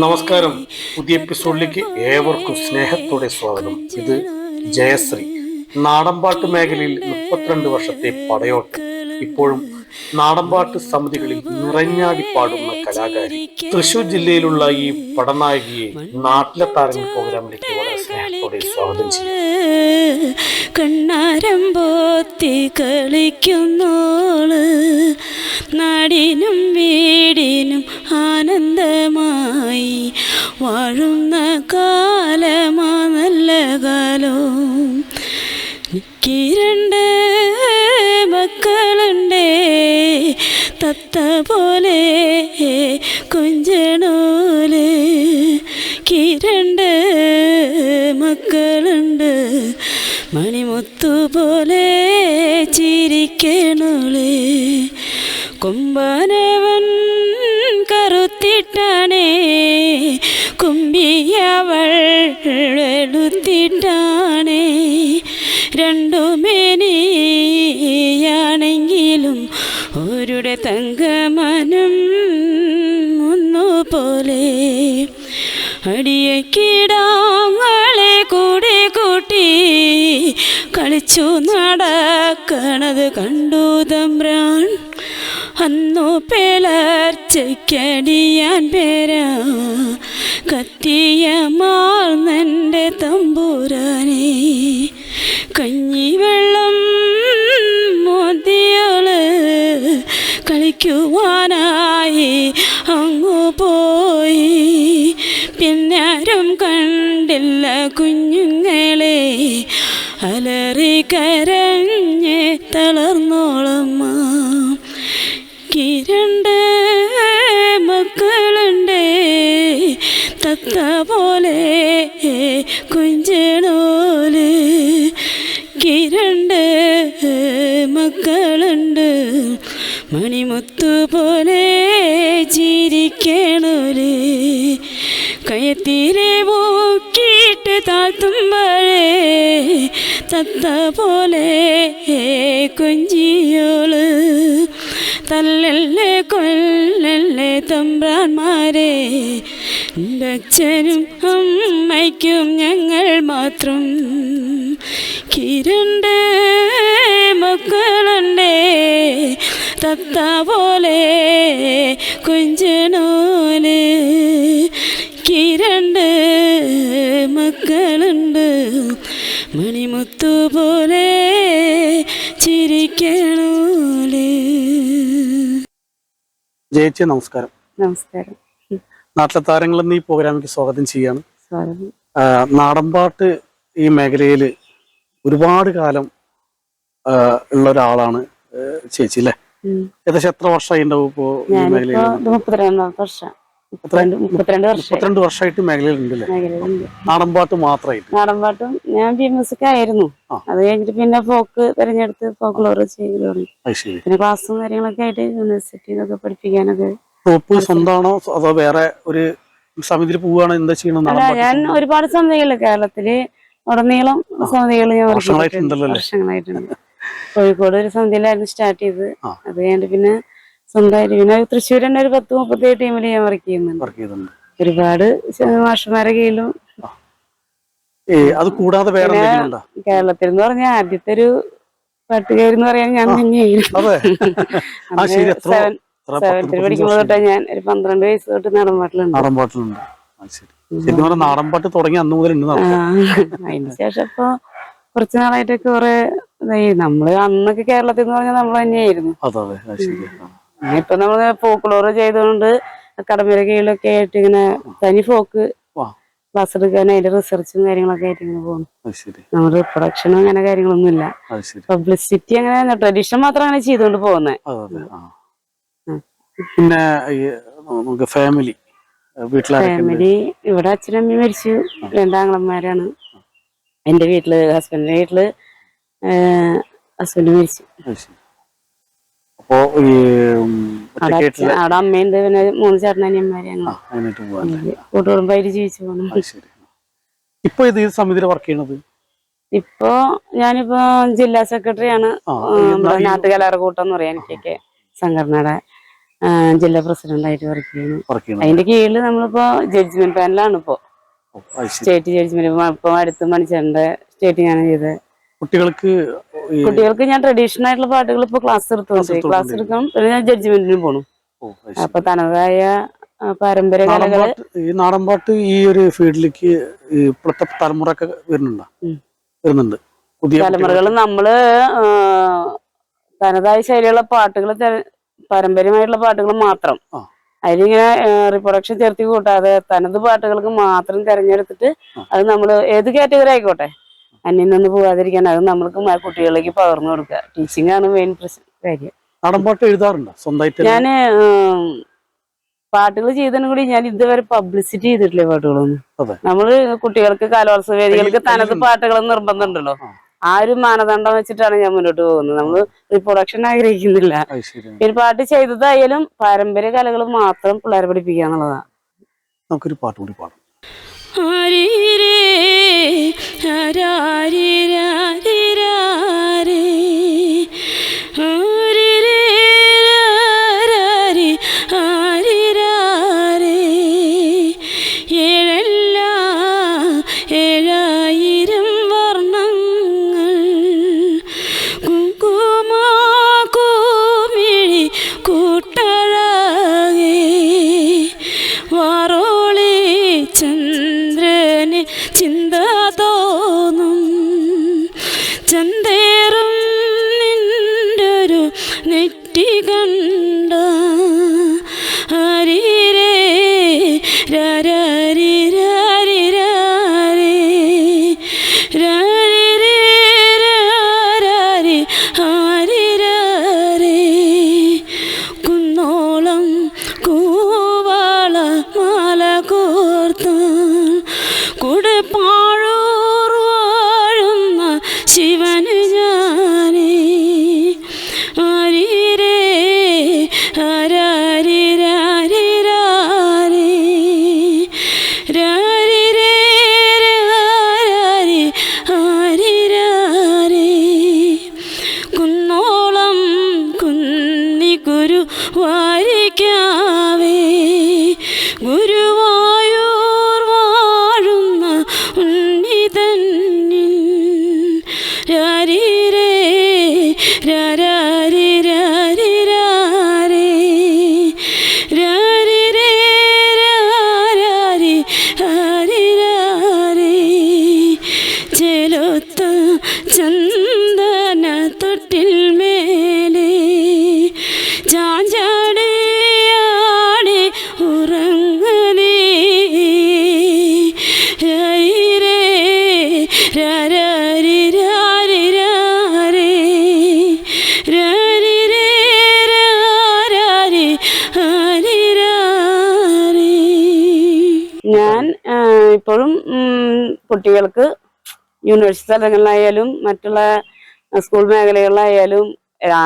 നമസ്കാരം. പുതിയ എപ്പിസോഡിലേക്ക് ഏവർക്കും സ്നേഹത്തോടെ സ്വാഗതം. ഇത് ജയശ്രീ. നാടൻപാട്ട് മേഖലയിൽ മുപ്പത്തിരണ്ട് വർഷത്തെ പടയോട്ടം. ഇപ്പോഴും നാടൻപാട്ട് സമിതികളിൽ നിറഞ്ഞാടി പാടുന്ന കലാകാരി. തൃശൂർ ജില്ലയിലുള്ള ഈ പടനായികയെ നാട്ടിലെ താരങ്ങൾ പ്രോഗ്രാമിലേക്ക് വളരെ സ്നേഹത്തോടെ സ്വാഗതം കണ്ണാരം പോത്തി കളിക്കുന്നോൾ. നാടിനും വീടിനും ആനന്ദമായി വാഴുന്ന കാലമാ നല്ല കാലവും എനിക്ക് മക്കളുണ്ടേ തത്ത പോലെ മക്കളുണ്ട് മണിമുത്തു പോലെ ചിരിക്കണോൾ. കുംഭനവൻ കറുത്തിട്ടാണേ. കുമ്പിയവൾ വെളുത്തിട്ടാണേ രണ്ടുമേനിയാണെങ്കിലും ഒരുടെ തങ്കമനം ഒന്നുപോലെ. അടിയക്കിടാങ്ങളെ കളിച്ചു നടക്കണത് കണ്ടു തമ്പ്രാൻ. അന്നു പിളർച്ചയ്ക്കടിയാൻ പേരാ. കത്തിയ മാർന്നെന്റെ തമ്പൂരാനെ കരഞ്ഞ് തളർന്നോളമ്മ കിരണ്ട മക്കളുണ്ട്. തത്ത പോലെ കുഞ്ചണോൽ കിരണ്ട് മക്കളുണ്ട്. മണിമുത്തു പോലെ ചിരിക്കണോൽ. കയത്തിലെ പോക്കിയിട്ട് താഴ്ത്തുമ്പോഴേ തത്ത പോലെ കുഞ്ചിയോൾ. തല്ലല്ലേ കൊല്ലല്ലേ തമ്പ്രാന്മാരെ. അച്ഛനും അമ്മയ്ക്കും ഞങ്ങൾ മാത്രം. കിരണ്ട് മക്കളുണ്ടേ. തത്ത പോലെ കുഞ്ചനോൽ ജയിച്ചേ നമസ്കാരം. നമസ്കാരം. നാട്ടിലെ താരങ്ങൾ എന്ന ഈ പ്രോഗ്രാമിലേക്ക് സ്വാഗതം ചെയ്യാണ്. നാടൻപാട്ട് ഈ മേഖലയിൽ ഒരുപാട് കാലം ഉള്ള ഒരാളാണ് ചേച്ചി അല്ലേ? ഏകദേശം എത്ര വർഷമായി ഉണ്ടാവും ഇപ്പോ ഈ മേഖലയിൽ മുപ്പത്തിരണ്ട് വർഷം. മുപ്പത്തിരണ്ട് വർഷമായിട്ട് മേഖലയിൽ ഉണ്ടല്ലേ മേഖലയിലുണ്ട്. നാടൻപാട്ട് മാത്രമായിട്ട്. നാടൻപാട്ടും ഞാൻ ബി മ്യൂസിക് ആയിരുന്നു. അത് കഴിഞ്ഞിട്ട് പിന്നെ ഫോക്ക് തിരഞ്ഞെടുത്ത് ഫോക്ലോർ ശരി. പിന്നെ ക്ലാസ്സും കാര്യങ്ങളൊക്കെ ആയിട്ട് യൂണിവേഴ്സിറ്റിയിലൊക്കെ പഠിപ്പിക്കാനൊക്കെ ട്രൂപ്പ് സ്വന്തമാണോ? അതോ വേറെ ഒരു സമിതിയിൽ പോവുകയാണോ എന്താ ചെയ്യണം ഞാൻ ഒരുപാട് സമിതികൾ കേരളത്തിൽ ഉടനീളം സമിതികൾ ഞാൻ? വർഷങ്ങളായിട്ടുണ്ട്. കോഴിക്കോട് ഒരു സമിതിയിലായിരുന്നു സ്റ്റാർട്ട് ചെയ്ത്. അത് കഴിഞ്ഞിട്ട് പിന്നെ സ്വന്തമായിട്ട് പിന്നെ തൃശ്ശൂർ തന്നെ ഒരു പത്ത് മുപ്പത്തേഴ് ടീമിൽ ഞാൻ വർക്ക് ചെയ്യുന്നുണ്ട്. ഒരുപാട് മാഷന്മാരുടെ കീഴിലും അത് കൂടാതെ വേറെ കേരളത്തിൽ എന്ന് പറഞ്ഞാൽ ആദ്യത്തെ ഒരു പാട്ടുകാരി എന്ന് പറയാൻ ഞാൻ തന്നെയായിരുന്നു ശരി സെവൻത്തിൽ പഠിക്കുമ്പോൾ തൊട്ടാ ഞാൻ ഒരു പന്ത്രണ്ട് വയസ്സ് തൊട്ട് നടൻപാട്ടിലുണ്ട് നാടൻപാട്ടിലുണ്ട് അത് ശരി. ശരിക്കും നാടൻ നാടൻപാട്ട് തുടങ്ങി അന്ന് മുതൽ അതിന് ശേഷം ഇപ്പൊ കുറച്ച് നാളായിട്ടൊക്കെ കുറെ നമ്മൾ അന്നൊക്കെ കേരളത്തിൽ എന്ന് പറഞ്ഞാൽ നമ്മൾ തന്നെയായിരുന്നു ഇപ്പൊ നമ്മൾ ഫോക്ലോർ ചെയ്തുകൊണ്ട് കടമര കീഴിലൊക്കെ ആയിട്ട് ഇങ്ങനെ തനി ഫോക്ക് ക്ലാസ് എടുക്കാൻ അതിന്റെ റിസർച്ചും കാര്യങ്ങളൊക്കെ ആയിട്ട് ഇങ്ങനെ പോകുന്നു നമ്മുടെ പ്രൊഡക്ഷനും അങ്ങനെ കാര്യങ്ങളൊന്നും ഇല്ല. പബ്ലിസിറ്റി അങ്ങനെ ട്രഡീഷൻ മാത്രം അങ്ങനെ ചെയ്തുകൊണ്ട് പോകുന്നത് പിന്നെ നമുക്ക് ഫാമിലി ഫാമിലി ഇവിടെ അച്ഛനും അമ്മയും മരിച്ചു. രണ്ടാങ്ങളന്മാരാണ് എന്റെ വീട്ടിൽ ഹസ്ബൻഡിന്റെ വീട്ടിൽ ഹസ്ബൻഡ് മരിച്ചു. അപ്പോ ഈ അവിടെ അമ്മയുണ്ട് പിന്നെ മൂന്ന് ചേട്ടനനിയന്മാര് ആ അതിനായിട്ട് പോകാൻ കൂട്ടുകുടുംബായിട്ട് ജീവിച്ചു പോകണം ഇപ്പൊ ഇത് ഈ സമിതിയിൽ വർക്ക് ചെയ്യണത്? ഇപ്പോ ഞാനിപ്പോ ജില്ലാ സെക്രട്ടറി ആണ്. നമ്മുടെ നാട്ടുകലാറ കൂട്ടം എന്ന് പറയാം എനിക്കൊക്കെ സംഘടനയുടെ ജില്ലാ പ്രസിഡന്റ് ആയിട്ട് വർക്ക് ചെയ്യുന്നു. അതിന്റെ കീഴിൽ നമ്മളിപ്പോ ജഡ്ജ്മെന്റ് പാനലാണ് ഇപ്പോ. സ്റ്റേറ്റ് ജഡ്ജ്മെന്റ് ഇപ്പൊ അടുത്ത് മണിച്ചേട്ടന്റെ സ്റ്റേറ്റ് ഞാൻ ചെയ്തത്. കുട്ടികൾക്ക് കുട്ടികൾക്ക് ഞാൻ ട്രഡീഷണൽ ആയിട്ടുള്ള പാട്ടുകൾ ഇപ്പൊ ക്ലാസ് എടുത്തോണ്ട് ക്ലാസ് എടുക്കണം പിന്നെ ഞാൻ ജഡ്ജ്മെന്റിന് പോണു. അപ്പൊ തനതായ പാരമ്പര്യ കലകൾ ഈ നാടൻപാട്ട് ഈ ഒരു ഫീൽഡിലേക്ക് ഇപ്പോഴത്തെ തലമുറ വരുന്നുണ്ടോ? വരുന്നുണ്ട്. പുതിയ തലമുറകൾ നമ്മൾ തനതായ ശൈലിയുള്ള പാട്ടുകൾ പാരമ്പര്യമായിട്ടുള്ള പാട്ടുകൾ മാത്രം. അതിലിങ്ങനെ റിപ്രൊഡക്ഷൻ ചേർത്തി കൂട്ടാതെ തനത് പാട്ടുകൾക്ക് മാത്രം തിരഞ്ഞെടുത്തിട്ട്. അത് നമ്മൾ ഏത് കാറ്റഗറി ആയിക്കോട്ടെ? അന്യം നിന്ന് പോകാതിരിക്കാൻ അത് നമ്മൾക്ക് ആ കുട്ടികളിലേക്ക് പകർന്നു കൊടുക്കുക. ടീച്ചിങ് ആണ് മെയിൻ കാര്യം. നാടൻപാട്ട് എഴുതാറുണ്ടോ? സ്വന്തമായിട്ട് ഞാൻ പാട്ടുകൾ ചെയ്തതിനും കൂടി ഞാൻ ഇതുവരെ പബ്ലിസിറ്റി ചെയ്തിട്ടില്ലേ പാട്ടുകളൊന്നും. നമ്മൾ കുട്ടികൾക്ക് കലോത്സവ വേദികൾക്ക് തനത് പാട്ടുകൾ നിർബന്ധമുണ്ടല്ലോ. ആ. ആ ഒരു മാനദണ്ഡം വെച്ചിട്ടാണ് ഞാൻ മുന്നോട്ട് പോകുന്നത്. നമ്മൾ റിപ്രൊഡക്ഷൻ ആഗ്രഹിക്കുന്നില്ല. ഒരു പിന്നെ പാട്ട് ചെയ്തതായാലും പാരമ്പര്യ കലകൾ മാത്രം പിള്ളേരെ പഠിപ്പിക്കുക എന്നുള്ളതാണ്. നമുക്കൊരു പാട്ട് കൂടി പാടാം. കുട്ടികൾക്ക് യൂണിവേഴ്സിറ്റി തലങ്ങളിലായാലും മറ്റുള്ള സ്കൂൾ മേഖലകളിലായാലും ആ,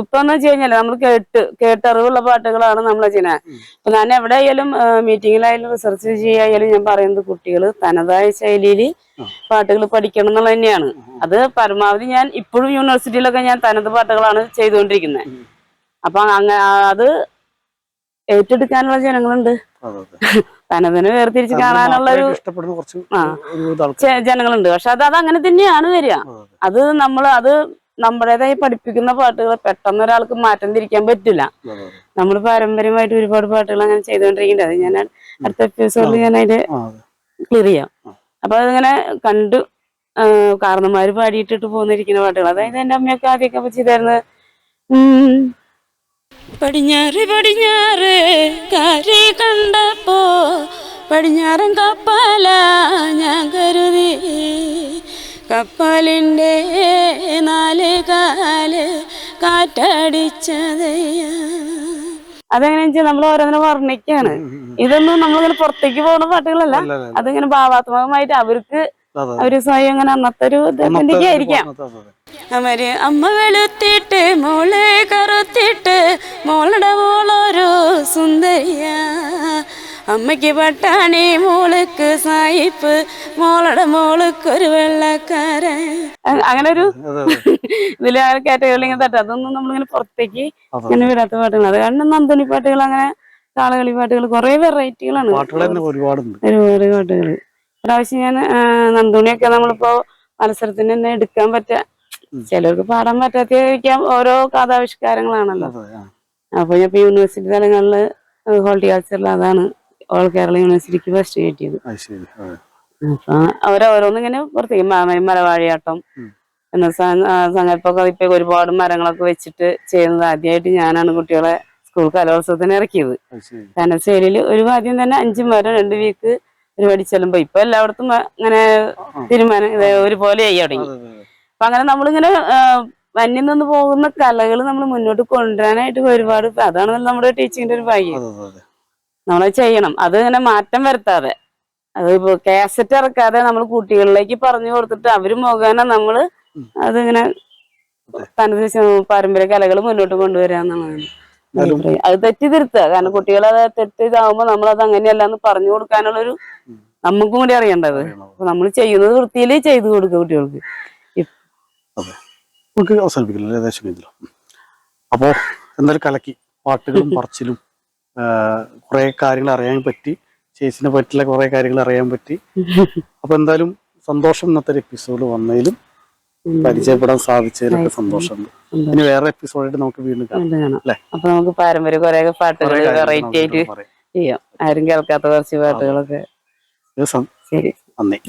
ഇപ്പൊ എന്ന് വെച്ച് കഴിഞ്ഞാൽ നമ്മൾ കേട്ട് കേട്ടറിവുള്ള പാട്ടുകളാണ് നമ്മൾ ചെയ്യുന്നത്. അപ്പൊ ഞാൻ എവിടെ ആയാലും മീറ്റിങ്ങിലായാലും റിസർച്ച് ചെയ്യായാലും ഞാൻ പറയുന്നത് കുട്ടികൾ തനതായ ശൈലിയിൽ പാട്ടുകൾ പഠിക്കണം എന്നുള്ളത് തന്നെയാണ്. അത് പരമാവധി ഞാൻ ഇപ്പോഴും യൂണിവേഴ്സിറ്റിയിലൊക്കെ ഞാൻ തനത് പാട്ടുകളാണ് ചെയ്തുകൊണ്ടിരിക്കുന്നത്. അപ്പൊ അങ്ങ അത് ഏറ്റെടുക്കാനുള്ള ജനങ്ങളുണ്ട്. തനതിനെ വേർതിരിച്ച് കാണാനുള്ള ഒരു ജനങ്ങളുണ്ട്. പക്ഷെ അത് അത് അങ്ങനെ തന്നെയാണ് വരിക. അതെ, നമ്മൾ അത് നമ്മുടേതായി പഠിപ്പിക്കുന്ന പാട്ടുകൾ പെട്ടെന്ന് ഒരാൾക്ക് മാറ്റം തിരിക്കാൻ പറ്റില്ല. നമ്മൾ പാരമ്പര്യമായിട്ട് ഒരുപാട് പാട്ടുകൾ അങ്ങനെ ചെയ്തുകൊണ്ടിരിക്കുന്നുണ്ട് അത് ഞാൻ അടുത്ത എപ്പിസോഡിൽ ഞാൻ അതിന്റെ ക്ലിയർ ചെയ്യാം. അപ്പൊ അതിങ്ങനെ കണ്ടു കാരണന്മാര് പാടിയിട്ടിട്ട് പോന്നിരിക്കുന്ന പാട്ടുകൾ അതായത് എന്റെ അമ്മയൊക്കെ ആദ്യമൊക്കെ ചെയ്തായിരുന്നത് പടിഞ്ഞാറ് പടിഞ്ഞാറ് കരി കണ്ടപ്പോ പടിഞ്ഞാറൻ കപ്പല ഞാൻ കരുതി കപ്പലിന്റെ നാല് കാൽ കാറ്റടിച്ചത് അതെങ്ങനെ വെച്ചാൽ നമ്മൾ ഓരോന്നിനെ വർണിക്കാണ് ഇതൊന്നും നമ്മളിങ്ങനെ പുറത്തേക്ക് പോകുന്ന പാട്ടുകളല്ല. അതിങ്ങനെ ഭാവാത്മകമായിട്ട് അവർക്ക്. അവർ സ്വയം അങ്ങനെ അന്നത്തെ ഒരു ഇതിന്റെ ആയിരിക്കാം. അവർ അമ്മ വെളുത്തിട്ട് മോളെ കറുത്തിട്ട് മോളുടെ മോളൊരു സുന്ദരിയ. അമ്മയ്ക്ക് പട്ടാണി മോളുക്ക് സായിപ്പ് മോളുടെ മോൾക്ക് ഒരു വെള്ളക്കാരൻ അങ്ങനെ ഒരു ഇതിൽ കാറ്റഗറിയിൽ ഇങ്ങനെ തട്ടും. അതൊന്നും നമ്മളിങ്ങനെ പുറത്തേക്ക്. ഇങ്ങനെ വിടാത്ത പാട്ടുകൾ അത് കാരണം നന്ദനി പാട്ടുകൾ അങ്ങനെ കാളകളി പാട്ടുകൾ കുറെ വെറൈറ്റികളാണ്. ഒരുപാട് പാട്ടുകൾ പ്രാവശ്യം ഞാൻ നന്ദുണിയൊക്കെ നമ്മളിപ്പോ മത്സരത്തിന് തന്നെ എടുക്കാൻ പറ്റ ചിലർക്ക് പാടാൻ പറ്റാത്തിരിക്കാം ഓരോ കഥാവിഷ്കാരങ്ങളാണല്ലോ. അപ്പൊ ഞാൻ ഇപ്പൊ യൂണിവേഴ്സിറ്റി തലങ്ങളിൽ ഹോർട്ടിക്കൾച്ചറിൽ അതാണ് ഓൾ കേരള യൂണിവേഴ്സിറ്റിക്ക് ഫസ്റ്റ് കിട്ടിയത്. അപ്പൊ അവരോരോന്നിങ്ങനെ പുറത്തേക്ക് മലവാഴിയാട്ടം എന്ന സങ്കല്പമൊക്കെ ഇപ്പൊ ഒരുപാട് മരങ്ങളൊക്കെ വെച്ചിട്ട് ചെയ്യുന്നത്. ആദ്യമായിട്ട് ഞാനാണ് കുട്ടികളെ സ്കൂൾ കലോത്സവത്തിന് ഇറക്കിയത്. കനശ്ശേരിയിൽ ഒരു ആദ്യം തന്നെ അഞ്ചു മരം രണ്ട് വീക്ക് പരിപാടി ചെല്ലുമ്പോ ഇപ്പൊ എല്ലായിടത്തും അങ്ങനെ തീരുമാനം ഒരുപോലെ ആയി തുടങ്ങി. അപ്പൊ അങ്ങനെ നമ്മളിങ്ങനെ വന്യം നിന്ന് പോകുന്ന കലകൾ നമ്മൾ മുന്നോട്ട് കൊണ്ടുവരാനായിട്ട് ഒരുപാട് അതാണ് നമ്മുടെ ടീച്ചിങ്ങിന്റെ ഒരു ഭാഗ്യം. നമ്മളത് ചെയ്യണം അത് ഇങ്ങനെ മാറ്റം വരുത്താതെ അത് ഇപ്പൊ കാസറ്റ് ഇറക്കാതെ നമ്മൾ കുട്ടികളിലേക്ക് പറഞ്ഞു കൊടുത്തിട്ട് അവർ മുഖേന നമ്മൾ. അതിങ്ങനെ തനത് പാരമ്പര്യ കലകൾ മുന്നോട്ട് കൊണ്ടുവരാന്നുള്ളതാണ്. അത്. തെറ്റി തിരുത്തുക കാരണം അത് നമ്മളത് അങ്ങനെയല്ലാന്ന് നമ്മൾ അത് അങ്ങനെയല്ല എന്ന് പറഞ്ഞു കൊടുക്കാനുള്ളൊരു. നമുക്കും കൂടി അറിയേണ്ടത്. അറിയണം. അപ്പൊ നമ്മൾ ചെയ്യുന്നത് വൃത്തിയിൽ ചെയ്തു കൊടുക്കുക കുട്ടികൾക്ക്. നമുക്ക് അവസാനിപ്പിക്കില്ല ഏകദേശം കഴിഞ്ഞല്ലോ അപ്പോ എന്തായാലും കലക്കി പാട്ടുകളും പറച്ചിലും കുറെ കാര്യങ്ങൾ അറിയാൻ പറ്റി. ചേച്ചിനെ പറ്റിയുള്ള കുറെ കാര്യങ്ങൾ അറിയാൻ പറ്റി. അപ്പൊ എന്തായാലും സന്തോഷം ഇന്നത്തെ ഒരു എപ്പിസോഡ് വന്നതിലും പരിചയപ്പെടാൻ സാധിച്ചതിലൊക്കെ സന്തോഷമുണ്ട്. ഇനി വേറെ എപ്പിസോഡായിട്ട് നമുക്ക് വീണ്ടും കാണാം? അപ്പൊ നമുക്ക് പാരമ്പര്യ കുറെ പാട്ടുകൾ വെറൈറ്റി ആയിട്ട്. ചെയ്യാം. ആരും കേൾക്കാത്ത കുറച്ച് പാട്ടുകളൊക്കെ. ദിവസം. ശരി. നന്ദി.